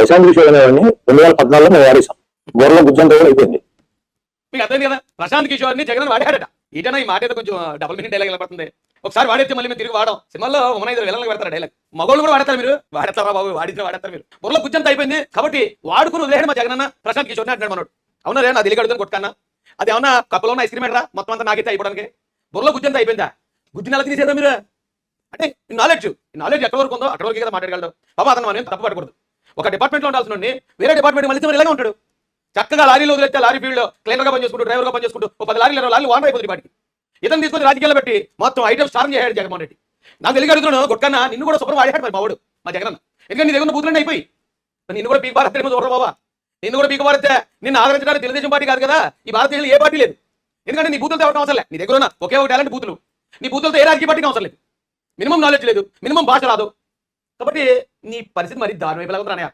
ప్రశాంత్ కిషోర్ అనేవాడిని రెండు వేల పద్నాలుగులో మేము వాడేసాం బోర్లో గుజ్జంతా కూడా అయిపోయింది. మీకు అర్థం కదా? ప్రశాంత్ కిషోర్ని జగన్ వాడాడట ఈటన ఈ మాట ఏదో కొంచెం డబుల్ మీనింగ్ డైలాగ్ వెళ్ళబడుతుంది ఒకసారి వాడేస్తే మళ్ళీ మేము తిరిగి వాడడం. సినిమాలో ఇద్దరు విలన్లకు పెడతారు డైలాగ్ మగోళ్ళు కూడా వాడతారు మీరు. వాడతారా బాబు? వాడితే వాడతారు మీరు. బుర్రలో గుజ్జంత అయిపోయింది. కాబట్టి వాడుకుని వదిలేడు మా జగన్ ప్రశాంత్ కిషోర్ అంటాడు మనోడు. అవునా రే నా దిల్లి కడుగుతాను కొట్టుకన్నా? అది ఏమన్నా కప్పలో ఉన్న ఐస్ క్రీమ్ ఎడరా మొత్తం అంతా నాకైతే అయిపోవడానికి. బుర్రలో గుజ్జంత అయిపోయిందా? గుజ్జు నెల తీసేదా మీరు. అంటే నాలెడ్జ్ నాలెడ్జ్ ఎక్కడ వరకు ఉందో అక్కడ వరకు కదా మాట్లాడగలడు. బాబా అతను మనం తప్పు పడకూడదు. ఒక డిపార్ట్మెంట్లో ఉండాల్సిన వేరే డిపార్ట్మెంట్ మళ్ళీ ఇలాగే ఉంటాడు. చక్కగా లారీలో వదిలేస్తే లారీ ఫీల్డ్ క్లీనర్గా పనిచేసుకుంటూ డ్రైవర్గా పనిచేసుకుంటూ ఒక పది లారీలు ఇరవై లారీలు వాన్ అయిపోతుంది వాటికి ఇతను తీసుకొని రాజకీయాల్లో పెట్టి మొత్తం ఐటమ్స్ స్టార్ట్ చేశాడు జగన్మోహన్ రెడ్డి. నాకు తెలియ అడుగుతున్నాను కొట్టన్నా నిన్ను కూడా శుభ్రం వాడాడు మరి మావాడు మా జగన్ ఎందుకంటే నీ దగ్గర బూతులన్నీ అయిపోయి. నిన్ను కూడా పీక్ భారత్ చూడరు బాబా నిన్ను కూడా పీక్ భారత్ నిన్ను ఆదరించడానికి తెలుగుదేశం పార్టీ కాదు కదా ఈ భారతదేశంలో ఏ పార్టీ లేదు. ఎందుకంటే నీ బూతులతో ఎవరికి అవసరం లేదు నీ దగ్గర ఉన్న ఒకే ఒక టాలెంట్ బూతులు. నీ బూతులతో ఏ రాజకీయ పార్టీకి అవసరం లేదు. మినిమం నాలెడ్జ్ లేదు మినిమం భాష రాదు. కాబట్టి నీ పరిస్థితి మరి దారుణ వైపు ఉందిరా